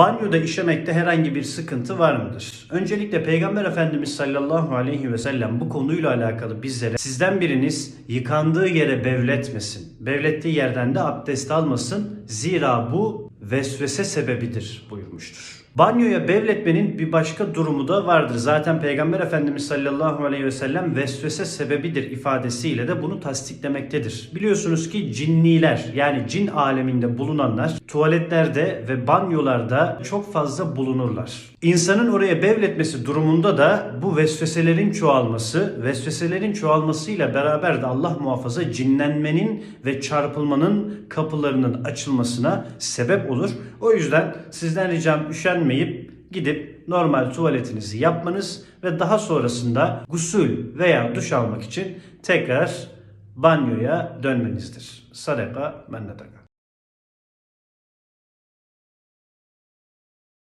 Banyoda işemekte herhangi bir sıkıntı var mıdır? Öncelikle Peygamber Efendimiz sallallahu aleyhi ve sellem bu konuyla alakalı bizlere sizden biriniz yıkandığı yere bevletmesin. Bevlettiği yerden de abdest almasın. Zira bu vesvese sebebidir buyurmuştur. Banyoya bevletmenin bir başka durumu da vardır. Zaten Peygamber Efendimiz sallallahu aleyhi ve sellem vesvese sebebidir ifadesiyle de bunu tasdiklemektedir. Biliyorsunuz ki cinniler yani cin aleminde bulunanlar tuvaletlerde ve banyolarda çok fazla bulunurlar. İnsanın oraya bevletmesi durumunda da bu vesveselerin çoğalması, vesveselerin çoğalmasıyla beraber de Allah muhafaza cinlenmenin ve çarpılmanın kapılarının açılmasına sebep olur. O yüzden sizden ricam üşenmeyip gidip normal tuvaletinizi yapmanız ve daha sonrasında gusül veya duş almak için tekrar banyoya dönmenizdir. Sadaka mennetaka.